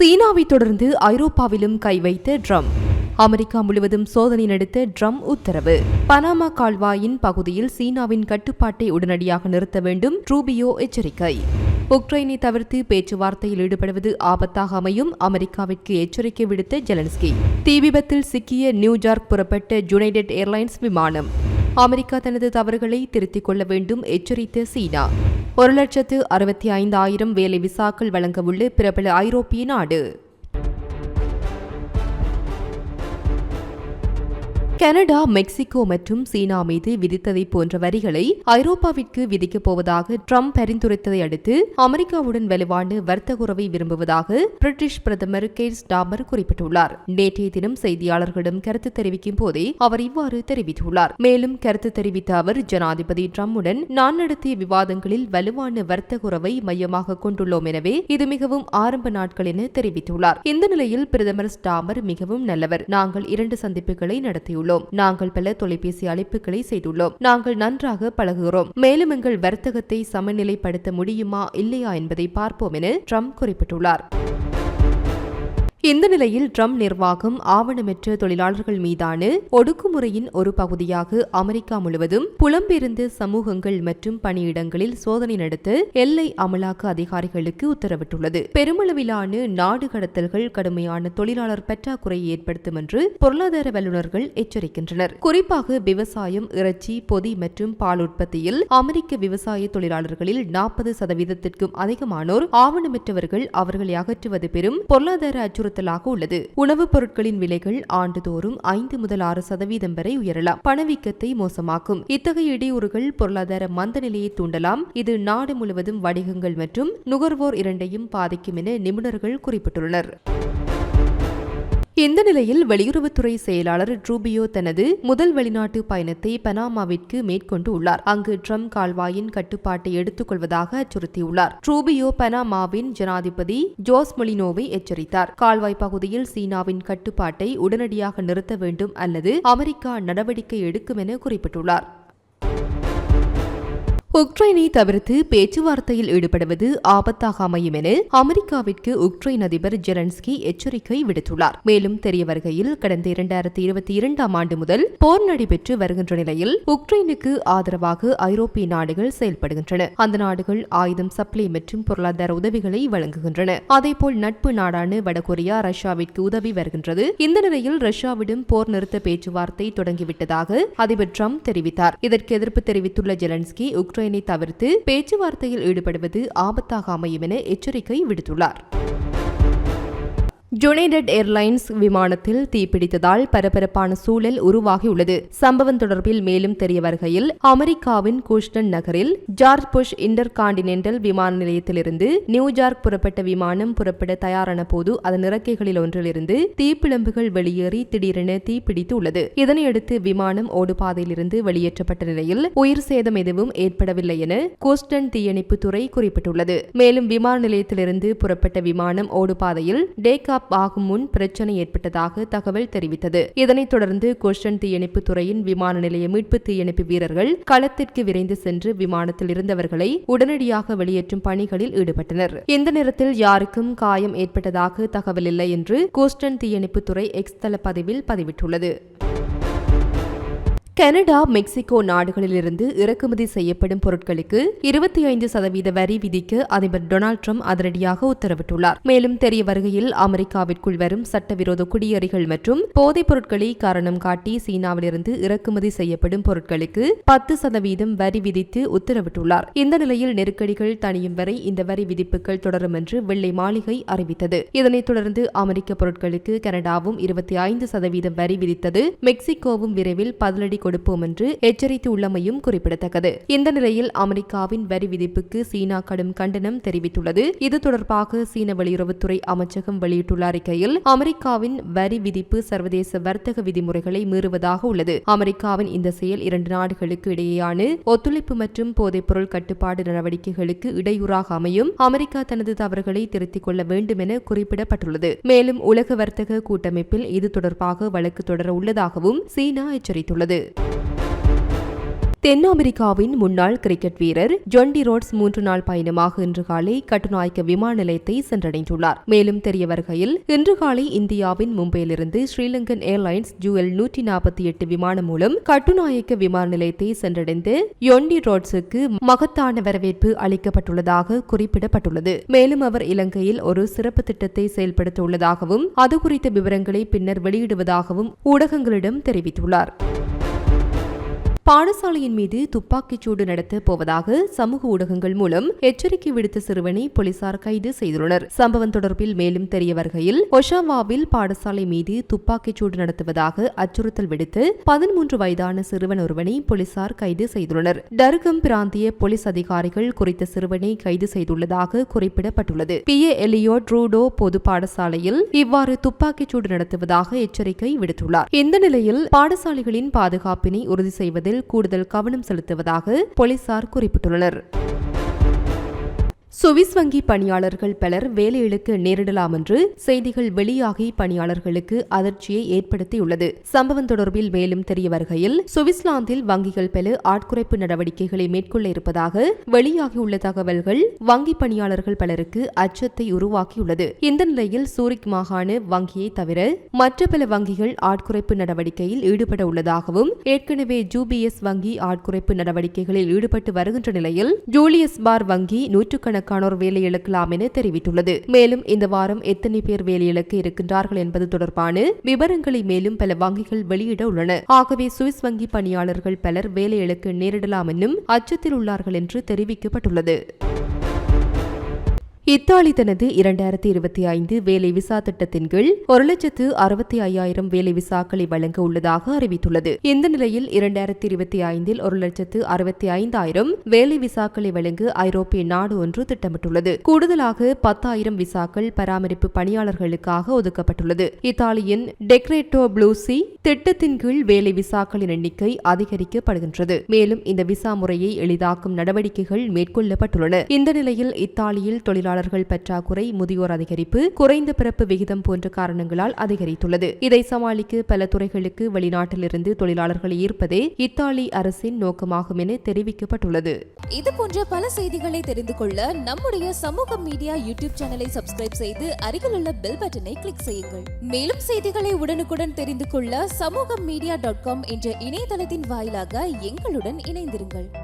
சீனாவை தொடர்ந்து ஐரோப்பாவிலும் கை வைத்த ட்ரம் அமெரிக்கா முழுவதும் சோதனை நடத்த ட்ரம் உத்தரவு. பனாமா கால்வாயின் பகுதியில் சீனாவின் கட்டுப்பாட்டை உடனடியாக நிறுத்த வேண்டும் ரூபியோ எச்சரிக்கை. உக்ரைனை தவிர்த்து பேச்சுவார்த்தையில் ஈடுபடுவது ஆபத்தாக அமையும் அமெரிக்காவிற்கு எச்சரிக்கை விடுத்த ஜெலன்ஸ்கி. தீ விபத்தில் சிக்கிய நியூயார்க் புறப்பட்ட யுனைடெட் ஏர்லைன்ஸ் விமானம். அமெரிக்கா தனது தவறுகளை திருத்திக் கொள்ள வேண்டும் எச்சரித்த சீனா. ஒரு லட்சத்து அறுபத்தி ஐந்தாயிரம் வேலை விசாக்கள் வழங்கவுள்ள பிரபல ஐரோப்பிய நாடு. கனடா மெக்சிகோ மற்றும் சீனா மீது விதித்ததை போன்ற வரிகளை ஐரோப்பாவிற்கு விதிக்கப் போவதாக ட்ரம்ப் பரிந்துரைத்ததை அடுத்து அமெரிக்காவுடன் வலுவான வர்த்தக உறவை விரும்புவதாக பிரிட்டிஷ் பிரதமர் கேர் ஸ்டாமர் குறிப்பிட்டுள்ளார். நேற்றைய தினம் செய்தியாளர்களிடம் கருத்து தெரிவிக்கும் போதே அவர் இவ்வாறு தெரிவித்துள்ளார். மேலும் கருத்து தெரிவித்த அவர் ஜனாதிபதி ட்ரம்புடன் நான் நடத்திய விவாதங்களில் வலுவான வர்த்தக உறவை மையமாக கொண்டுள்ளோம் எனவே இது மிகவும் ஆரம்ப நாட்கள் என தெரிவித்துள்ளார். இந்த நிலையில் பிரதமர் ஸ்டாமர் மிகவும் நல்லவர். நாங்கள் இரண்டு சந்திப்புகளை நடத்தியுள்ளோம். செய்துள்ளோம். நாங்கள் பல தொலைபேசி அழைப்புகளை செய்துள்ளோம். நாங்கள் நன்றாக பழகுகிறோம். மேலும் எங்கள் வர்த்தகத்தை சமநிலைப்படுத்த முடியுமா இல்லையா என்பதை பார்ப்போம் என ட்ரம்ப் குறிப்பிட்டுள்ளார். இந்த நிலையில் ட்ரம்ப் நிர்வாகம் ஆவணமற்ற தொழிலாளர்கள் மீதான ஒடுக்குமுறையின் ஒரு பகுதியாக அமெரிக்கா முழுவதும் புலம்பெயர்ந்த சமூகங்கள் மற்றும் பணியிடங்களில் சோதனை நடத்த எல்லை அமலாக்க அதிகாரிகளுக்கு உத்தரவிட்டுள்ளது. பெருமளவிலான நாடு கடத்தல்கள் கடுமையான தொழிலாளர் பற்றாக்குறையை ஏற்படுத்தும் என்று பொருளாதார வல்லுநர்கள் எச்சரிக்கின்றனர். குறிப்பாக விவசாயம் இறைச்சி பொதி மற்றும் பால் உற்பத்தியில் அமெரிக்க விவசாய தொழிலாளர்களில் நாற்பது சதவீதத்திற்கும் அதிகமானோர் ஆவணமற்றவர்கள் அவர்களை அகற்றுவது பெரும் பொருளாதார அச்சுறுத்தல் அச்சுறுத்தலாக உள்ளது. உணவுப் பொருட்களின் விலைகள் ஆண்டுதோறும் ஐந்து முதல் ஆறு சதவீதம் வரை உயரலாம். பணவீக்கத்தை மோசமாக்கும். இத்தகைய இடையூறுகள் பொருளாதார மந்த நிலையை தூண்டலாம். இது நாடு முழுவதும் வணிகங்கள் மற்றும் நுகர்வோர் இரண்டையும் பாதிக்கும் என நிபுணர்கள் குறிப்பிட்டுள்ளனர். இந்த நிலையில் வெளியுறவுத்துறை செயலாளர் ட்ரூபியோ தனது முதல் வெளிநாட்டு பயணத்தை பனாமாவிற்கு மேற்கொண்டு உள்ளார். அங்கு ட்ரம்ப் கால்வாயின் கட்டுப்பாட்டை எடுத்துக் கொள்வதாக அச்சுறுத்தியுள்ளார். ட்ரூபியோ பனாமாவின் ஜனாதிபதி ஜோஸ் மொலினோவை எச்சரித்தார். கால்வாய் பகுதியில் சீனாவின் கட்டுப்பாட்டை உடனடியாக நிறுத்த வேண்டும் அல்லது அமெரிக்கா நடவடிக்கை எடுக்கும் என குறிப்பிட்டுள்ளார். உக்ரைனை தவிர்த்து பேச்சுவார்த்தையில் ஈடுபடுவது ஆபத்தாக அமையும் என அமெரிக்காவிற்கு உக்ரைன் அதிபர் ஜெலன்ஸ்கி எச்சரிக்கை விடுத்துள்ளார். மேலும் தெரிய வருகையில் கடந்த இரண்டாயிரத்தி இருபத்தி இரண்டாம் ஆண்டு முதல் போர் நடைபெற்று வருகின்ற நிலையில் உக்ரைனுக்கு ஆதரவாக ஐரோப்பிய நாடுகள் செயல்படுகின்றன. அந்த நாடுகள் ஆயுதம் சப்ளை மற்றும் பொருளாதார உதவிகளை வழங்குகின்றன. அதேபோல் நட்பு நாடான வடகொரியா ரஷ்யாவிற்கு உதவி வருகின்றது. இந்த நிலையில் ரஷ்யாவிடம் போர் நிறுத்த பேச்சுவார்த்தை தொடங்கிவிட்டதாக அதிபர் ட்ரம்ப் தெரிவித்தார். இதற்கு எதிர்ப்பு தெரிவித்துள்ள ஜெலன்ஸ்கி உக்ரைன் உக்ரைனை தவிர்த்து பேச்சுவார்த்தையில் ஈடுபடுவது ஆபத்தாக அமையும் என எச்சரிக்கை விடுத்துள்ளார். யுனைடெட் ஏர்லைன்ஸ் விமானத்தில் தீப்பிடித்ததால் பரபரப்பான சூழல் உருவாகியுள்ளது. சம்பவம் தொடர்பில் மேலும் தெரிய வருகையில் அமெரிக்காவின் கூஷ்டன் நகரில் ஜார்ஜ் புஷ் இன்டர் காண்டினென்டல் விமான நிலையத்திலிருந்து நியூஜார்க் புறப்பட்ட விமானம் புறப்பட தயாரான போது அதன் இறக்கைகளில் ஒன்றிலிருந்து தீப்பிழம்புகள் வெளியேறி திடீரென தீப்பிடித்து உள்ளது. இதனையடுத்து விமானம் ஓடுபாதையிலிருந்து வெளியேற்றப்பட்ட நிலையில் உயிர் சேதம் எதுவும் ஏற்படவில்லை என கூஸ்டன் தீயணைப்பு துறை குறிப்பிட்டுள்ளது. மேலும் விமான நிலையத்திலிருந்து புறப்பட்ட விமானம் ஓடுபாதையில் டேகா ஸ்டாப் ஆகும் முன் பிரச்சனை ஏற்பட்டதாக தகவல் தெரிவித்தது. இதனைத் தொடர்ந்து கோஷன் தீயணைப்பு துறையின் விமான நிலைய மீட்பு தீயணைப்பு வீரர்கள் களத்திற்கு விரைந்து சென்று விமானத்தில் இருந்தவர்களை உடனடியாக வெளியேற்றும் பணிகளில் ஈடுபட்டனர். இந்த நேரத்தில் யாருக்கும் காயம் ஏற்பட்டதாக தகவல் இல்லை என்று கோஸ்டன் தீயணைப்பு துறை எக்ஸ் தள பதிவில் பதிவிட்டுள்ளது. கனடா மெக்சிகோ நாடுகளிலிருந்து இறக்குமதி செய்யப்படும் பொருட்களுக்கு இருபத்தி ஐந்து சதவீத வரி விதிக்க அதிபர் டொனால்டு ட்ரம்ப் அதிரடியாக உத்தரவிட்டுள்ளார். மேலும் தெரிய வருகையில் அமெரிக்காவிற்குள் வரும் சட்டவிரோத குடியேறிகள் மற்றும் போதைப் பொருட்களை காரணம் காட்டி சீனாவிலிருந்து இறக்குமதி செய்யப்படும் பொருட்களுக்கு பத்து சதவீதம் வரி விதித்து உத்தரவிட்டுள்ளார். இந்த நிலையில் நெருக்கடிகள் தனியும் வரை இந்த வரி விதிப்புகள் தொடரும் என்று வெள்ளை மாளிகை அறிவித்தது. இதனைத் தொடர்ந்து அமெரிக்க பொருட்களுக்கு கனடாவும் இருபத்தி ஐந்து சதவீதம் வரி விதித்தது மெக்சிகோவும் விரைவில் பதிலடி கொடுப்போம் என்று எச்சரித்துள்ளமையும் குறிப்பிடத்தக்கது. இந்த நிலையில் அமெரிக்காவின் வரி விதிப்புக்கு சீனா கடும் கண்டனம் தெரிவித்துள்ளது. இது தொடர்பாக சீன வெளியுறவுத்துறை அமைச்சகம் வெளியிட்டுள்ள அறிக்கையில் அமெரிக்காவின் வரி விதிப்பு சர்வதேச வர்த்தக விதிமுறைகளை மீறுவதாக உள்ளது. அமெரிக்காவின் இந்த செயல் இரண்டு நாடுகளுக்கு இடையேயான ஒத்துழைப்பு மற்றும் போதைப்பொருள் கட்டுப்பாடு நடவடிக்கைகளுக்கு இடையூறாக அமையும். அமெரிக்கா தனது தவறுகளை திருத்திக் கொள்ள வேண்டும் என குறிப்பிடப்பட்டுள்ளது. மேலும் உலக வர்த்தக கூட்டமைப்பில் இது தொடர்பாக வழக்கு தொடர உள்ளதாகவும் சீனா எச்சரித்துள்ளது. தென் அமெரிக்காவின் முன்னாள் கிரிக்கெட் வீரர் ஜொண்டி ரோட்ஸ் மூன்று நாள் பயணமாக இன்று காலை கட்டுநாயக்க விமான நிலையத்தை சென்றடைந்துள்ளார். மேலும் தெரிய வருகையில் இன்று காலை இந்தியாவின் மும்பையிலிருந்து ஸ்ரீலங்கன் ஏர்லைன்ஸ் ஜூஎல் நூற்றி நாற்பத்தி எட்டு விமானம் மூலம் கட்டுநாயக்க விமான நிலையத்தை சென்றடைந்து யொண்டி ரோட்ஸுக்கு மகத்தான வரவேற்பு அளிக்கப்பட்டுள்ளதாக குறிப்பிடப்பட்டுள்ளது. மேலும் அவர் இலங்கையில் ஒரு சிறப்பு திட்டத்தை செயல்படுத்த உள்ளதாகவும் அது குறித்த விவரங்களை பின்னர் வெளியிடுவதாகவும் ஊடகங்களிடம் தெரிவித்துள்ளார். பாடசாலையின் மீது துப்பாக்கிச் சூடு நடத்த போவதாக சமூக ஊடகங்கள் மூலம் எச்சரிக்கை விடுத்த சிறுவனை போலீசார் கைது செய்துள்ளனர். சம்பவம் தொடர்பில் மேலும் தெரிய வருகையில் ஒஷாவாவில் பாடசாலை மீது துப்பாக்கிச் சூடு நடத்துவதாக அச்சுறுத்தல் விடுத்து பதிமூன்று வயதான சிறுவன் ஒருவனை போலீசார் கைது செய்துள்ளனர். டர்கம் பிராந்திய போலீஸ் அதிகாரிகள் குறித்த சிறுவனை கைது செய்துள்ளதாக குறிப்பிடப்பட்டுள்ளது. பி. ஏ. எலியோ ட்ரூடோ பொது பாடசாலையில் இவ்வாறு துப்பாக்கிச் சூடு நடத்துவதாக எச்சரிக்கை விடுத்துள்ளார். இந்த நிலையில் பாடசாலைகளின் பாதுகாப்பினை உறுதி செய்வதில் கூடுதல் கவனம் செலுத்துவதாக போலீசார் குறிப்பிட்டுள்ளனர். சுவிஸ் வங்கி பணியாளர்கள் பலர் வேலையிழக்க நேரிடலாம் என்று செய்திகள் வெளியாகி பணியாளர்களுக்கு அதிர்ச்சியை ஏற்படுத்தியுள்ளது. சம்பவம் தொடர்பில் மேலும் தெரிய வருகையில் சுவிஸ்லாந்தில் வங்கிகள் பல ஆட்குறைப்பு நடவடிக்கைகளை மேற்கொள்ள இருப்பதாக வெளியாகியுள்ள தகவல்கள் வங்கி பணியாளர்கள் பலருக்கு அச்சத்தை உருவாக்கியுள்ளது. இந்த நிலையில் சூரிக் மாகாண வங்கியை தவிர மற்ற பல வங்கிகள் ஆட்குறைப்பு நடவடிக்கையில் ஈடுபட உள்ளதாகவும் ஏற்கனவே ஜூபிஎஸ் வங்கி ஆட்குறைப்பு நடவடிக்கைகளில் ஈடுபட்டு வருகின்ற நிலையில் ஜூலியஸ் பார் வங்கி நூற்றுக்கணக்கான ஆயிரக்கணக்கானோர் வேலை இழக்கலாம் என தெரிவித்துள்ளது. மேலும் இந்த வாரம் எத்தனை பேர் வேலையிழக்க இருக்கின்றார்கள் என்பது தொடர்பான விவரங்களை மேலும் பல வங்கிகள் வெளியிட உள்ளன. ஆகவே சுவிஸ் வங்கி பணியாளர்கள் பலர் வேலை இழக்க நேரிடலாம் என்னும் அச்சத்தில் உள்ளார்கள் என்று தெரிவிக்கப்பட்டுள்ளது. இத்தாலி தனது இரண்டாயிரத்தி இருபத்தி ஐந்து வேலை விசா திட்டத்தின் கீழ் ஒரு லட்சத்து அறுபத்தி ஐயாயிரம் வேலை விசாக்களை வழங்க உள்ளதாக அறிவித்துள்ளது. இந்த நிலையில் இரண்டாயிரத்தி இருபத்தி ஐந்தில் ஒரு லட்சத்து அறுபத்தி ஐந்தாயிரம் வேலை விசாக்களை வழங்க ஐரோப்பிய நாடு ஒன்று திட்டமிட்டுள்ளது. கூடுதலாக பத்தாயிரம் விசாக்கள் பராமரிப்பு பணியாளர்களுக்காக ஒதுக்கப்பட்டுள்ளது. இத்தாலியின் டெக்ரேட்டோ ப்ளூசி திட்டத்தின் கீழ் வேலை விசாக்களின் எண்ணிக்கை அதிகரிக்கப்படுகின்றது. மேலும் இந்த விசா முறையை எளிதாக்கும் நடவடிக்கைகள் மேற்கொள்ளப்பட்டுள்ளன. இந்த நிலையில் இத்தாலியில் தொழிலாளர் தொழிலாளர்கள் பற்றாக்குறை முதியோர் அதிகரிப்பு குறைந்த பிறப்பு விகிதம் போன்ற காரணங்களால் அதிகரித்துள்ளது. இதை சமாளிக்க பல துறைகளுக்கு வெளிநாட்டிலிருந்து தொழிலாளர்களை ஈர்ப்பதே இத்தாலி அரசின் நோக்கமாகும் என தெரிவிக்கப்பட்டுள்ளது. இது போன்ற பல செய்திகளை தெரிந்து கொள்ள நம்முடைய சமூக மீடியா யூடியூப் சேனலை சப்ஸ்கிரைப் செய்து அருகில் உள்ள பெல் பட்டனை கிளிக் செய்யுங்கள். மேலும் செய்திகளை உடனுக்குடன் தெரிந்து கொள்ள சமூக மீடியா டாட் காம் என்ற இணையதளத்தின் வாயிலாக எங்களுடன் இணைந்திருங்கள்.